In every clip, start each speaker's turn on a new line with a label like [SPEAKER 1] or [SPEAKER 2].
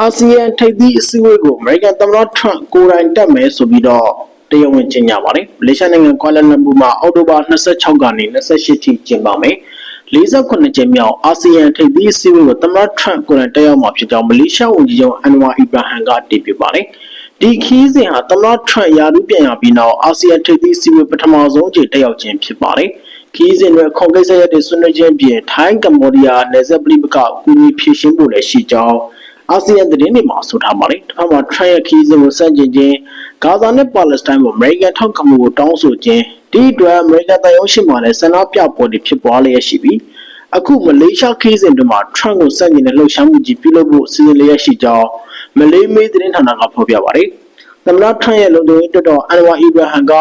[SPEAKER 1] အာဆီယံထိပ်သီးအစည်းအဝေးကိုအမေရိကန်သမ္မတထရန့်ကိုယ်တိုင်တက်မယ်ဆိုပြီးတော့တရားဝင်ကြေညာပါတယ်။မလေးရှားနိုင်ငံကွာလာလမ်ပူမှာအောက်တိုဘာ26ကနေ28ထိကျင်းပမယ်။48ကြိမ်မြောက်အာဆီယံထိပ်သီးအစည်းအဝေးကိုသမ္မတထရန့်ကိုယ်တိုင်တက်ရောက်မှာဖြစ်ကြောင်းမလေးရှားဝန်ကြီးချုပ်အန်ဝါအီဘရာဟန်ကတည်ပြုပါတယ်။ဒီခီးစဉ်ဟာသမ္မတထရန့်ယာရုပြန်ရပြီးနောက်အာဆီယံထိပ်သီးအစည်းအဝေးပထမဆုံးအကြိမ်တက်ရောက်ခြင်းဖြစ်ပါတယ်။ခီးစဉ်တွေခုံကိစ္စရပ်တွေဆွေးနွေးခြင်းပြင်ထိုင်းကမ္ဘောဒီးယားနယ်စပ်ပြည်ပကအကူအညီဖြည့်ရှင်းဖို့လည်းရှိကြောင်း အာဆီယံသတင်းတွေမှာဆိုထားပါတယ်။တစ်ဖက်မှာထရန့်ရဲ့ခီးစဉ်ကိုစန့်ကျင်ခြင်းဂါဇာနဲ့ပါလက်စတိုင်းမှာအမေရိကန်ထောက်ခံမှုကိုတောင်းဆိုခြင်းဒီအတွက်အမေရိကန်တပ်ရုံးရှိမှလည်းဆန္ဒပြပွဲတွေဖြစ်ပွားလျက်ရှိပြီးအခုမလေးရှားခီးစဉ်တွေမှာထရန့်ကိုစန့်ကျင်တဲ့လှုပ်ရှားမှုကြီးပြုလုပ်ဖို့အစီအစဉ်လျက်ရှိကြောင်းမလေးမေးသတင်းဌာနကဖော်ပြပါတယ်။သမ္မတထရန့်ရဲ့လုံခြုံရေးအတွက်တော့အန်ဝါအီဘရာဟန်က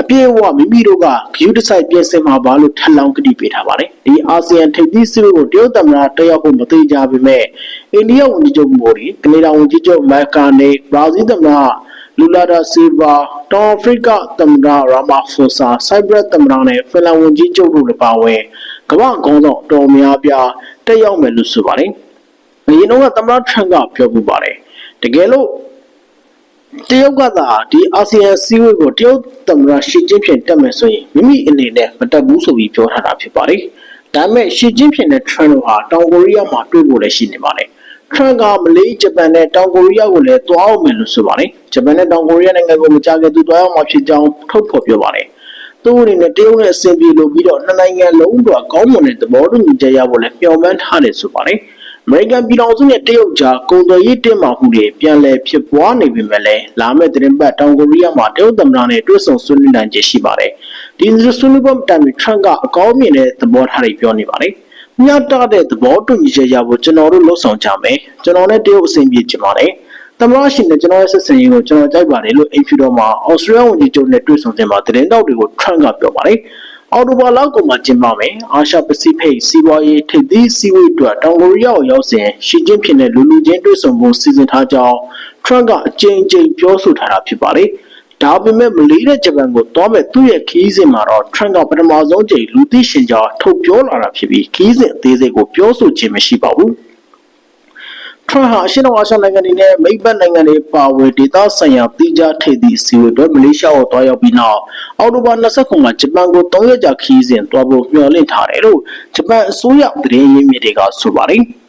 [SPEAKER 1] အပြည့်အဝမိမိတို့ကဂယူးတစိုက်ပြင်ဆင်မှာပါလို့ထပ်လောင်းကတိပေးထားပါတယ်။ဒီအာဆီယံထိပ်သီးစည်းဝေးကိုတရုတ်သမ္မတတက်ရောက်ဖို့မသေးကြပေမဲ့အိန္ဒိယဝန်ကြီးချုပ်မိုဒီကနေဒါဝန်ကြီးချုပ်မက်ကာနေဘရာဇီးသမ္မတလူလာဒါဆီဗာတောင်အာဖရိကသမ္မတရာမာဖိုဆာဆိုက်ဘရက်သမ္မတနဲ့ဖင်လန်ဝန်ကြီးချုပ်တို့လည်းပါဝင်ကမ္ဘာခေါင်းဆောင်တော်များပြားတက်ရောက်မယ်လို့ဆိုပါတယ်။အရင်တော့သမ္မတထရန့်ကပြောပူပါတယ်။တကယ်လို့ တရုတ်ကသာဒီအာဆီယံစည်းဝေးကိုတရုတ်သမ္မတရှီကျင်းဖျင်တက်မယ်ဆိုရင်မိမိအနေနဲ့မတက်ဘူးဆိုပြီးပြောထားတာဖြစ်ပါတယ်။ဒါပေမဲ့ရှီကျင်းဖျင်နဲ့ထရန့်တို့ဟာတောင်ကိုရီးယားမှာတွေ့ဖို့လည်းရှိနေပါတယ်။ထရန့်ကမလေးဂျပန်နဲ့တောင်ကိုရီးယားကိုလည်းတွားအောင်မယ်လို့ဆိုပါတယ်။ဂျပန်နဲ့တောင်ကိုရီးယားနိုင်ငံကိုမကြခင်သူတွားအောင်မှာဖြစ်ကြောင်းထုတ်ဖော်ပြောပါတယ်။သူ့အနေနဲ့တရုတ်နဲ့အဆင်ပြေလို့ပြီးတော့နှစ်နိုင်ငံလုံးကကောင်းမွန်တဲ့သဘောတူညီချက်ရဖို့လည်းမျှော်မှန်းထားတယ်ဆိုပါတယ်။ အမေရိကန်ပြည်ထောင်စုနဲ့တရုတ်ကြားကုန်သွယ်ရေးတင်းမာမှုတွေပြန်လည်ဖြစ်ပွားနေပေမဲ့လည်းလာမယ့်သတင်းပတ်တောင်ကိုရီးယားမှာတရုတ်သမ္မတနဲ့တွေ့ဆုံဆွေးနွေးနိုင်ခြေရှိပါတယ်။ဒီဆွေးနွေးပွဲတိုင်မီထရန့်ကအကောင်းမြင်တဲ့သဘောထားတွေပြောနေပါတယ်။မြတ်တတဲ့သဘောတူညီချက်ရဖို့ကျွန်တော်တို့လှုံ့ဆော်ကြမယ်။ကျွန်တော်နဲ့တရုတ်အဆင်ပြေချင်ပါတယ်။သမ္မတရှင်နဲ့ကျွန်တော်ရဲ့ဆက်ဆံရေးကိုကျွန်တော်ကြိုက်ပါတယ်လို့အိမ်ဖြူတော်မှာဩစတြေးလျဝန်ကြီးချုပ်နဲ့တွေ့ဆုံစဉ်မှာသတင်းတောက်တွေကိုထရန့်ကပြောပါတယ်။ အော်တိုဘာလောက်ကုန်မှာကျင်းပမယ်အာရှပစိဖိတ်စီးပွားရေးထိပ်သီးစီးဝေးအတွက်တောင်ကိုရီးယားကိုရောက်စဉ်ရှီကျင်းဖြစ်တဲ့လူလူချင်းတွေ့ဆုံမှုစီစဉ်ထားကြောင်းထရန့်ကအကြိမ်ကြိမ်ပြောဆိုထားတာဖြစ်ပါတယ်ဒါပေမဲ့မလေးတဲ့ဂျပန်ကိုတောမဲ့သူ့ရဲ့ခီးစဉ်မှာတော့ထရန့်ကပထမဆုံးကြိမ်လူသိရှင်ကြောင်းထုတ်ပြောလာတာဖြစ်ပြီးခီးစဉ်အသေးစိတ်ကိုပြောဆိုခြင်းမရှိပါဘူး ထရန့်ဟာအရှေ့တောင်အာရှနိုင်ငံတွေနဲ့မိတ်ဘက်နိုင်ငံတွေပါဝင်ဒေသဆိုင်ရာပြည်ကြားထိပ်သီးအစည်းအဝေးအတွက်မလေးရှားကိုတွားရောက်ပြီးနောက်အောက်တိုဘာ29မှာဂျပန်ကို3ရက်ကြာခီးစဉ်တွားဖို့မျှော်လင့်ထားတယ်လို့ဂျပန်အစိုးရသတင်းရင်းမြစ်တွေကဆိုပါတယ်။